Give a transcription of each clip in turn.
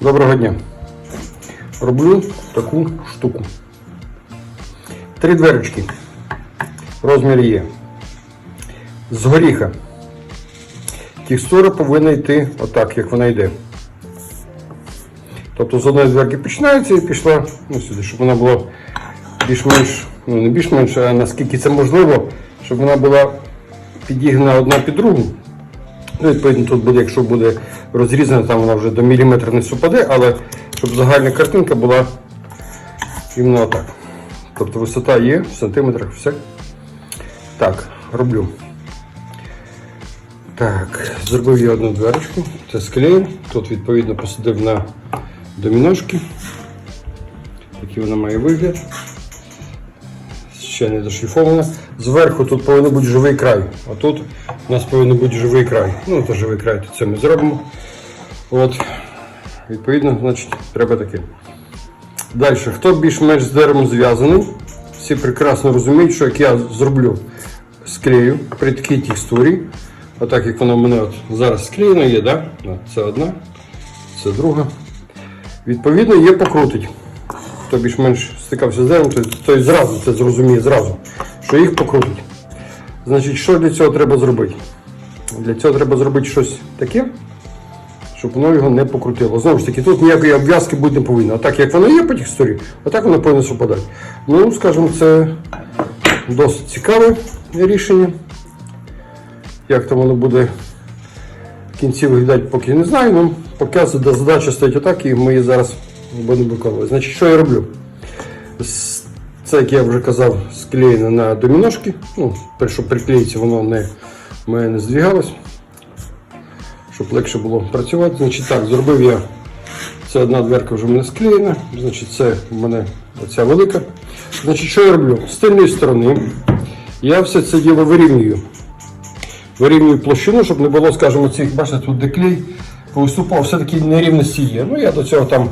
Доброго дня. Роблю таку штуку. Три дверочки. Розмір є. З горіха. Текстура повинна йти отак, як вона йде. Тобто з одної дверки починається і пішла ну, сюди, щоб вона була більш-менш, ну не більш-менш, а наскільки це можливо, щоб вона була підігнана одна під другу. Ну, відповідно, тут буде, якщо буде розрізана, там вона вже до міліметра не супаде, але щоб загальна картинка була іменно отак. Тобто висота є в сантиметрах, все. Так, роблю. Так, зробив я одну дверочку, це склеїв. Тут відповідно посадив на доміношки. Такий вона має вигляд. Ще не дошліфована. Зверху тут повинен бути живий край. А тут у нас повинен бути живий край. Ну, то живий край, то це ми зробимо. От. Відповідно, значить, треба таке. Далі, хто більш-менш з деревом зв'язаний, всі прекрасно розуміють, що як я зроблю склею при такій текстурі, отак як воно в мене от зараз склеєно є, да? Це одна, це друга. Відповідно, є покрутить. Хто більш-менш стикався з деревом, той зразу це зрозуміє зразу, що їх покрутить. Значить, що для цього треба зробити? Для цього треба зробити щось таке, щоб воно його не покрутило. Знову ж таки, тут ніякої обв'язки бути не повинно. А так як воно є по текстурі, отак воно повинно совпадати. Ну, скажімо, це досить цікаве рішення. Як там воно буде в кінці виглядати, поки не знаю. Ну, поки задача стоїть отак, і ми її зараз будемо виконувати. Значить, що я роблю? Це, як я вже казав, склеєно на доміношки. Ну, щоб приклеїться, воно не, в не здвігалось. Щоб легше було працювати. Значить, так, зробив я. Це одна дверка вже в мене склеєна. Значить, це в мене оця велика. Значить, що я роблю? З тильної сторони я все це діло вирівнюю. Вирівнюю площину, щоб не було, скажімо, цих, бачите, тут де клей виступав, все-таки нерівності є. Ну я до цього там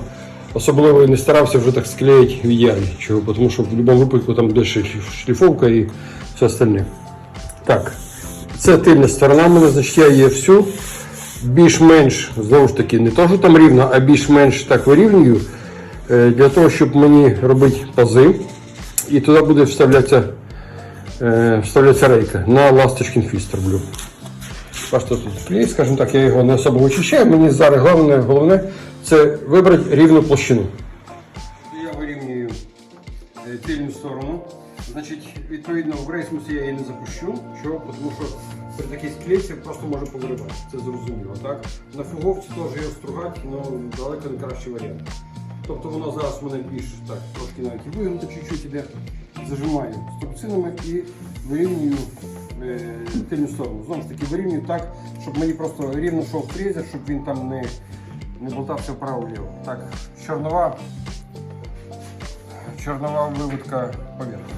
особливо і не старався вже так склеїти в ідеалі. Чого? Тому що в будь-якому випадку там більше шліф- шліфовка і все остальне. Так, це тильна сторона мене, значить я її всю більш-менш, знову ж таки, не то, що там рівно, а більш-менш так вирівнюю, е, для того, щоб мені робити пази. І туди буде вставлятися, е, вставлятися рейка на ласточкин фіст роблю. Бачите, тут клей, скажімо так, я його не особо вичищаю. Мені зараз головне, головне це вибрати рівну площину. Я вирівнюю е, тильну сторону. Значить, відповідно, в рейсмусі я її не запущу. Чого? Тому що при такій склейці просто може повиривати. Це зрозуміло. так? На фуговці теж його стругати, але далеко не кращий варіант. Тобто воно зараз мене більш так, трошки навіть і вигнуто чуть-чуть іде. Зажимаю струбцинами і вирівнюю е, тильну сторону. Знову ж таки, вирівнюю так, щоб мені просто рівно йшов фрезер, щоб він там не, не болтався вправо-вліво. Так, чорнова, чорнова виводка поверхні.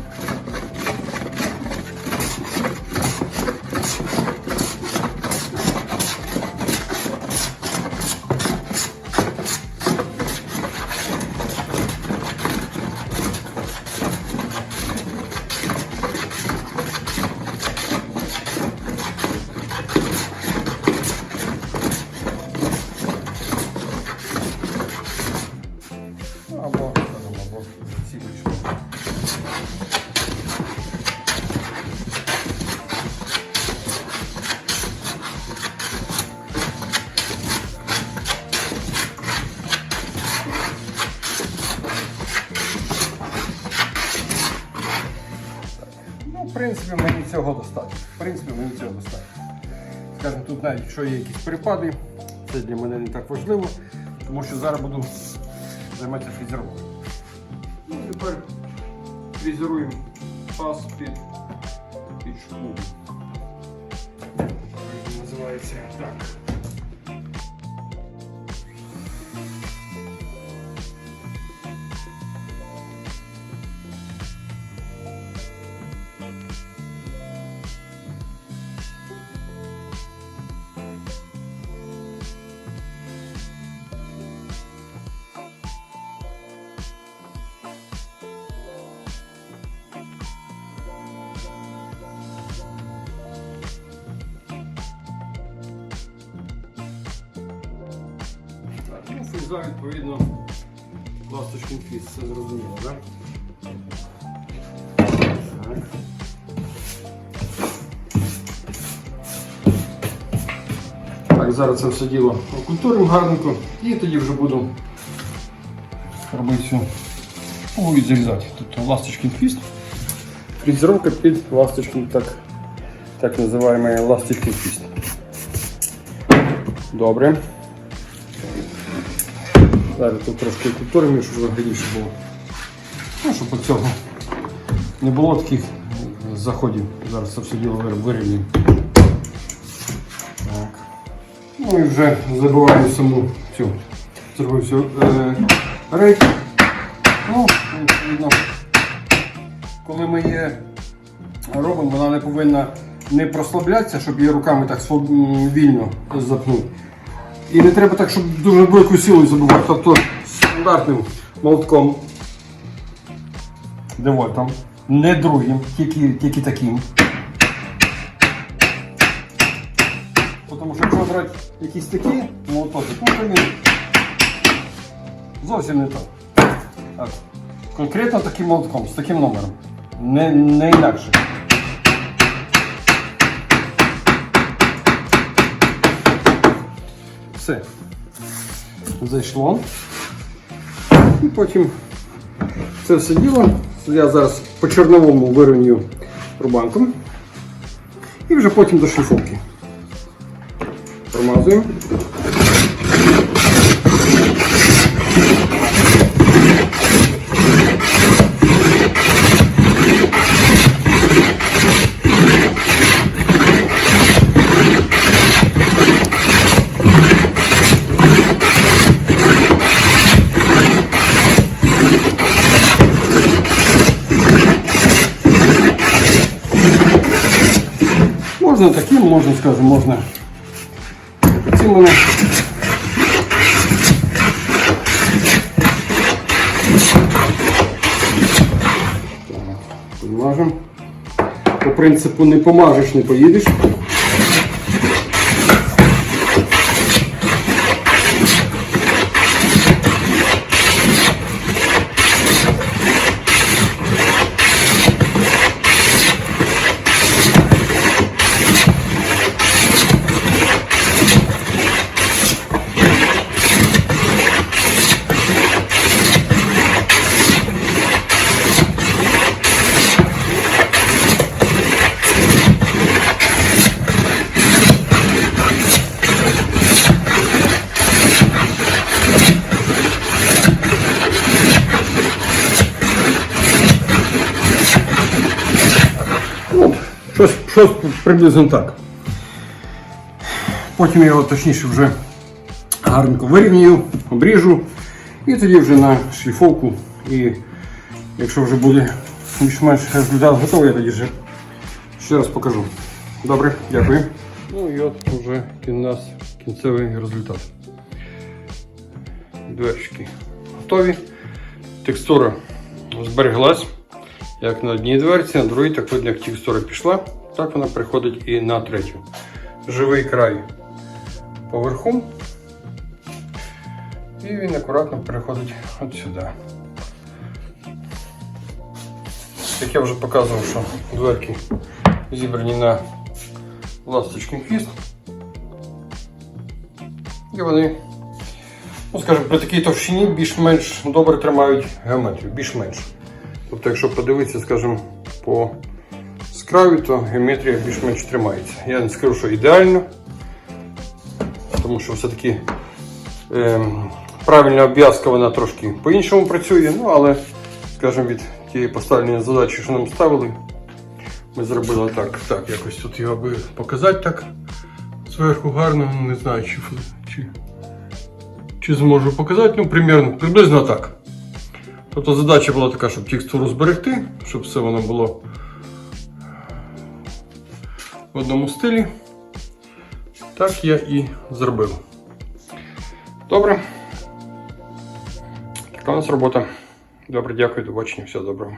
Принципі, мені цього достатньо. В принципі, мені цього достатньо. Скажімо, тут навіть якщо є якісь припади, це для мене не так важливо, тому що зараз буду займатися фрезеруванням. Ну, тепер фрезеруємо пас під, шкуру. Називається так. Ну, фреза, відповідно, ласточкин фіз, це зрозуміло, так? Так. Так, зараз це все діло окультуримо гарненько і тоді вже буду робити цю ну, відрізати. Тобто ласточкин хвіст. Фрезеровка під ласточкин, так, так називаємо ласточкин хвіст. Добре. Зараз тут трошки культуримо, щоб виглядіше було. Ну, щоб от цього не було таких заходів. Зараз це все діло вирівнюємо. Ну і вже забиваємо саму цю. Зробив всю е, рейк. Ну, відповідно, коли ми її робимо, вона не повинна не прослаблятися, щоб її руками так вільно запнути. І не треба так, щоб дуже великою силою забивати. Тобто стандартним молотком девольтом, не другим, тільки, тільки таким. Тому що якщо брати якісь такі ну то він зовсім не так. так. Конкретно таким молотком, з таким номером. Не, не інакше. Все. Зайшло. І потім це все діло. Я зараз по чорновому вирівнюю рубанком. І вже потім до шліфовки. Промазуємо. Можна таким, можна, скажімо, можна. Так, Підмажемо. По принципу не помажеш, не поїдеш. Щось, щось приблизно так. Потім я його точніше вже гарненько вирівнюю, обріжу і тоді вже на шліфовку. І якщо вже буде більш-менш результат готовий, я тоді вже ще раз покажу. Добре, дякую. Ну і от вже у нас кінцевий результат. Дверчики готові. Текстура збереглась. Як на одній дверці, на другій, так видно, як текстура пішла, так вона приходить і на третю. Живий край поверху. І він акуратно переходить от сюди. Як я вже показував, що дверки зібрані на ласточкин хвіст. І вони, ну скажімо, при такій товщині більш-менш добре тримають геометрію, більш-менш. Тобто, якщо подивитися, скажімо, по скраю, то геометрія більш-менш тримається. Я не скажу, що ідеально, тому що все-таки ем, правильна обв'язка вона трошки по-іншому працює, ну але, скажімо, від тієї поставленої задачі, що нам ставили, ми зробили так. Так, якось тут його би показати так зверху гарно, не знаю, чи, чи, чи зможу показати, ну, примерно, приблизно так. Тобто задача була така, щоб текстуру зберегти, щоб все воно було в одному стилі. Так я і зробив. Добре. Така у нас робота. Добре, дякую, до побачення, всього доброго.